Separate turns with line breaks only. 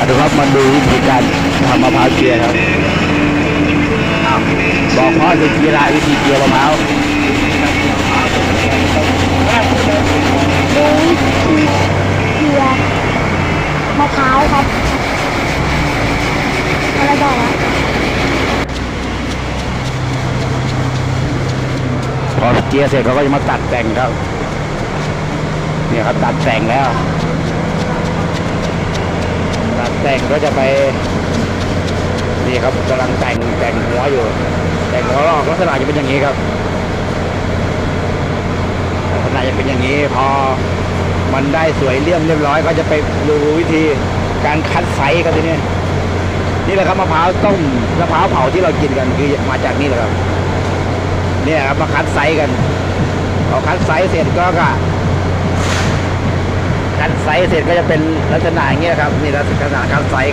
เอาดูครับมาดูวิธีการทำมะพร้าวเจียครับอ้าวบอกพ่อดูทีละวิธีเจียมะพร้าว
ดูวิธีเกลือมะพร้าวครับ อะไรบอกนะ
พอเจียเสร็จเขาก็จะมาตัดแต่งครับ เนี่ยครับตัดแต่งแล้วตัด แต่งก็จะไปนี่ครับกำลังแต่งแต่งหัวอยู่ แต่งหัวลอกลักษณะจะเป็นอย่างนี้ครับลักษณะจะเป็นอย่างนี้ พอมันได้สวยเลี่ยมเรียบร้อย ก็จะไปดูวิธีการคัดไซส์ครับทีนี้นี่แหละครับมะพร้าวต้มมะพร้าวเผาที่เรากินกันคือมาจากนี่แหละครับ เนี่ยครับมาคัดไซส์กันพอคัดไซส์เสร็จก็ก็คัด ไซส์เสร็จก็จะเป็นลักษณะอย่างเงี้ยครับนี่ลักษณะการไซส์